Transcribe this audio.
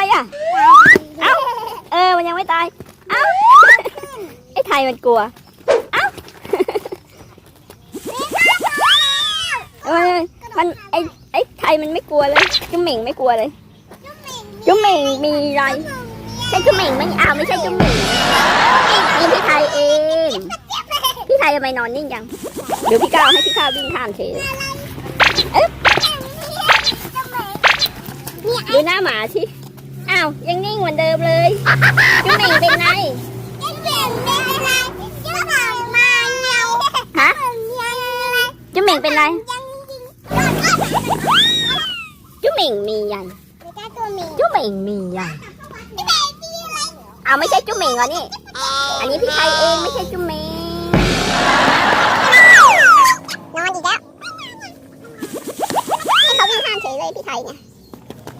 อะไรอะ เอ้า เออ มันยังไม่ตาย เอ้า ไอ้ไทยมันกลัว เอ้าเออมันไอ้ไอ้ไทยมันไม่กลัวเลยจุ๊มเหม่งไม่กลัวเลยจุ๊มเหม่งมีอะไร ใช่จุ๊มเหม่งไหมอ้าวไม่ใช่จุ๊มเหม่งนี่พี่ไทยเอง พี่ไทยทำไมนอนนิ่งจังเดี๋ยวพี่ก้าวให้พี่ก้าววิ่งข้ามเฉยเลยเอ๊ะดูหน้าหมาที่ อ้าวยังนิ่งเหมือนเดิมเลยจุ๊มเหม่งเป็นไงฮะจุ๊มเหม่งเป็นไรจุ๊มเหม่งมียันจุ๊มเหม่งมียันอ้าวไม่ใช่จุ๊มเหม่งเหรอนี่อันนี้พี่ไทยเองไม่ใช่จุ๊มเหม่งนอนอีกแล้วให้เขาวิ่งข้ามเฉยเลยพี่ไทยเนี่ย